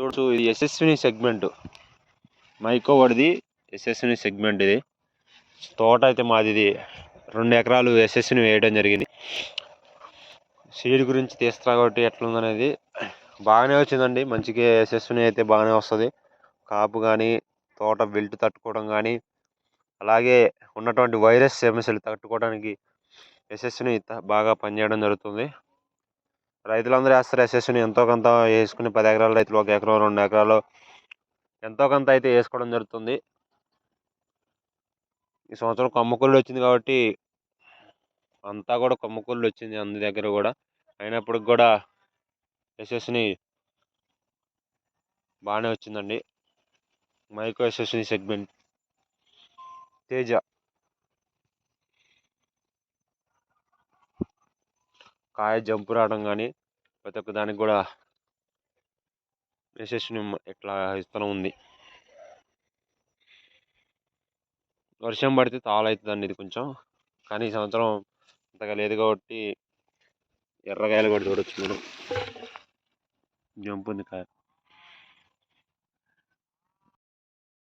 చూడచ్చు ఇది యశస్విని సెగ్మెంట్. మైకో వాడిది యశస్విని సెగ్మెంట్ ఇది. తోట అయితే మాది ఇది రెండు ఎకరాలు యశస్విని వేయడం జరిగింది. సీడ్ గురించి తీస్తా కాబట్టి ఎట్లుందనేది బాగానే వచ్చిందండి. మంచిగా యశస్విని అయితే బాగానే వస్తుంది. కాపు కానీ తోట వెల్ట్ తట్టుకోవడం కానీ అలాగే ఉన్నటువంటి వైరస్ సమస్యలు తట్టుకోవడానికి యశస్విని త- బాగా పనిచేయడం జరుగుతుంది. రైతులందరూ వేస్తారు యశస్విని ఎంతో కొంత వేసుకుని పది ఎకరాల రైతులు ఒక ఎకరం రెండు ఎకరాలు ఎంతో కొంత అయితే వేసుకోవడం జరుగుతుంది. ఈ సంవత్సరం కొమ్మకూళ్ళు వచ్చింది కాబట్టి అంతా కూడా కొమ్మకూళ్ళు వచ్చింది అందరి దగ్గర కూడా. అయినప్పటికి కూడా యశస్విని బాగానే వచ్చిందండి. Micro Yashaswini segment Teja. కాయ జంపు రావడం కానీ ప్రతి ఒక్క దానికి కూడా యశస్విని ఇట్లా ఇస్తూనే ఉంది. వర్షం పడితే తాళవుతుందండి ఇది కొంచెం. కానీ ఈ సంవత్సరం అంతగా లేదు కాబట్టి ఎర్రకాయలు కూడా చూడొచ్చు మనం జంపు ఉంది కాయ.